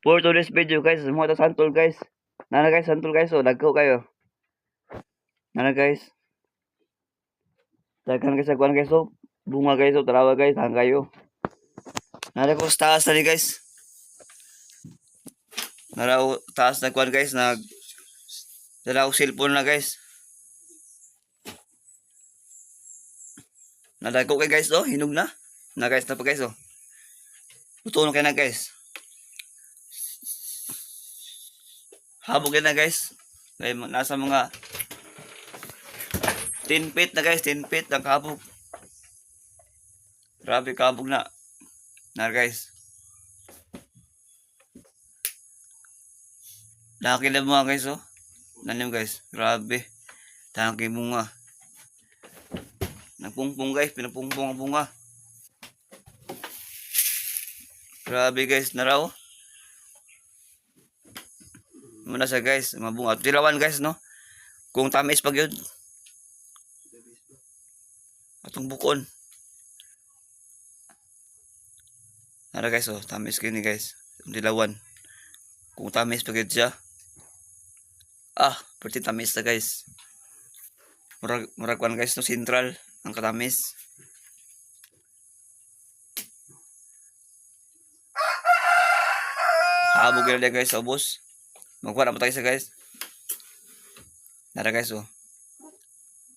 For today's video guys, mo ta santol guys. Nana guys, santol guys, oh, dagko kayo. Nana guys. Daghan guys, agwan guys, oh. Bunga guys, oh, tarawa guys, hang kayo. Nana ko taas na guys. Nara taas na kwan guys, nag Dala ko cellphone na guys. Nadako kay guys, oh, hinog na. Na guys, pa guys, oh. Luto na kayo na guys. Habog na guys. Ma- nasa mga 10 feet na guys, 10 feet ang kabog. Grabe kabog na. Na guys. Laki na mga guys oh. Nanim guys. Grabe. Tangi bunga. Nagpungpong guys, pinapungpong ang bunga. Grabe guys, naraw. Muna sa guys, mabunga. Tilawan guys, no? Kung tamis pag yun. Atong bukon. Nara guys, oh, tamis kini guys. Tilawan. Kung tamis pag yun siya. Ah, pwede tamis na guys. Murag, murag kwan, guys, no? Central. Ang katamis. Habog na guys, obos. Magkuha na pa tayo sa guys. Nara guys, oh.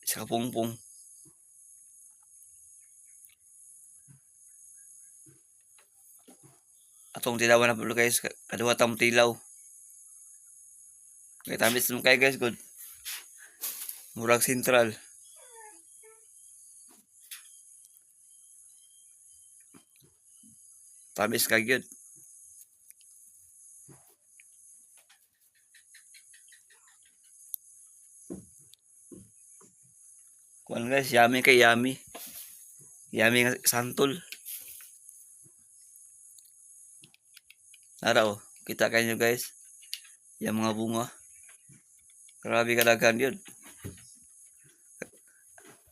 Isa kapungpong. Atong tilawan na po guys. Ka- Kaduha tamo tilaw. Kaya tamis mo kayo guys, good. Murag Central. Tamis ka yun. Kuan guys, yummy kay yummy. Yummy nga santol. Nara oh, kita kayo guys. Yung mga bunga. Grabe kadaghan yun.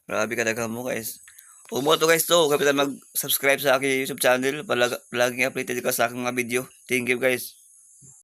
Grabe kadaghan mo guys. Huwag mo guys to. Kapitan mag-subscribe sa aking YouTube channel. Palag palaging updated ka sa aking mga video. Thank you guys.